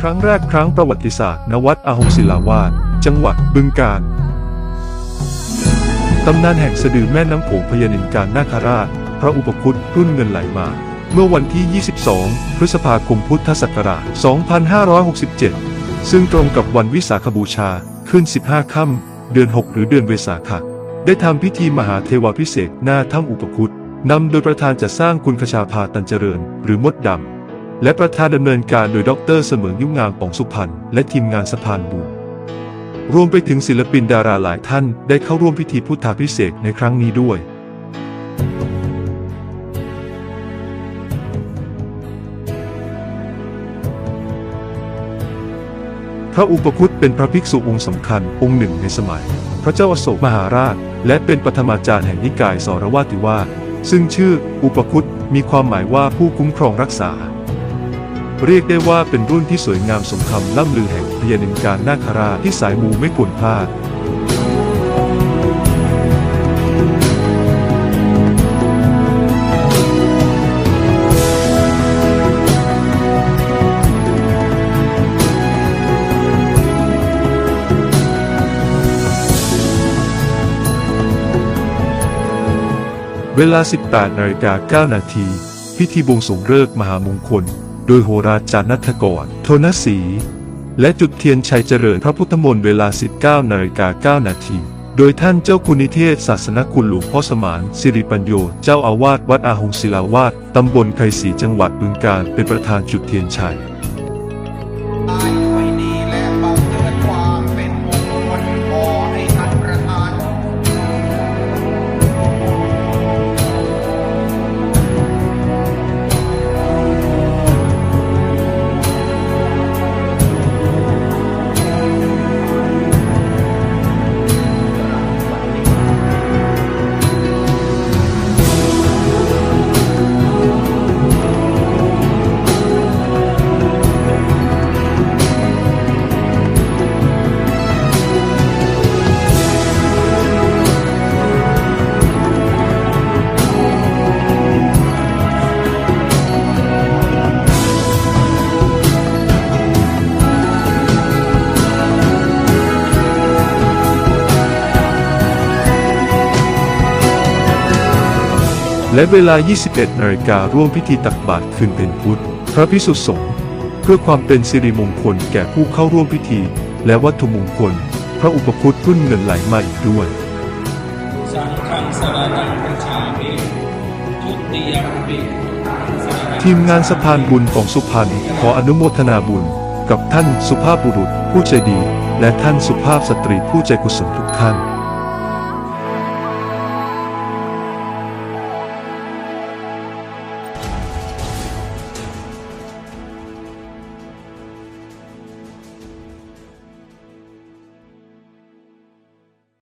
ครั้งแรกครั้งประวัติศาสตร์ณวัดอาหงศิลาวาสจังหวัดบึงกาฬตำนานแห่งสะดือแม่น้ำโขงพญานินการนาคราช พระอุปคุตรุ่นเงินไหลมา เมื่อวันที่ 22 พฤษภาคมพุทธศักราช 2567 ซึ่งตรงกับวันวิสาขบูชาขึ้น 15 ค่ำเดือน 6 หรือเดือนเวสาขะได้ทำพิธีมหาเทวาพิเศษหน้าถ้ำอุปคุตนำโดยประธานจัดสร้างคุณขชาภาตันเจริญ หรือมดดำ และประธานดำเนินการโดยดรเสมิงยุ่งงามปองสุพรรณและทีมงานสะพานบุญรวมไปถึงศิลปินดาราหลายท่านได้เข้าร่วมพิธีพุทธาพิเศษในครั้งนี้ด้วย พระอุปคุตเป็นพระภิกษุองค์สำคัญองค์หนึ่งในสมัย พระเจ้าอโศกมหาราช และเป็นปฐมาจารย์แห่งนิกายสรวาติวาซึ่งชื่ออุปคุตมีความหมายว่าผู้คุ้มครองรักษา เรียกได้ว่าเป็นรุ่นที่สวยงามสมคำล่ำลือแห่งพยานินการนาคราที่สายมูไม่ควรพลาดเวลา 18นาฬิกา9นาที พิธีบวงสรวงเลิกษ์มหามงคล โดยโหราจารย์นัทกร โทนสี และจุดเทียนชัยเจริญพระพุทธมนต์เวลา 19นาฬิกา9นาทีโดยท่านเจ้าคุณนิเทศศาสนคุณหลวงพ่อสมานสิริปัญโย เจ้าอาวาสวัดอาหงศิลาวาสตำบลไคศรีจังหวัดบึงกาฬเป็นประธานจุดเทียนชัย และเวลา 21 นาฬิการ่วมพิธีตักบาตรคืนเป็นพุทธ พระพิสุสงฆ์เพื่อความเป็นสิริมงคลแก่ผู้เข้าร่วมพิธี และวัตถุมงคล พระอุปคุตรุ่นเงินไหลมาอีกด้วยสังฆังสรนังประชามิทุติยมปิสรณังทีมงานสะพานบุญของสุพรรณขออนุโมทนาบุญ กับท่านสุภาพบุรุษผู้ใจดี และท่านสุภาพสตรีผู้ใจกุศลทุกท่าน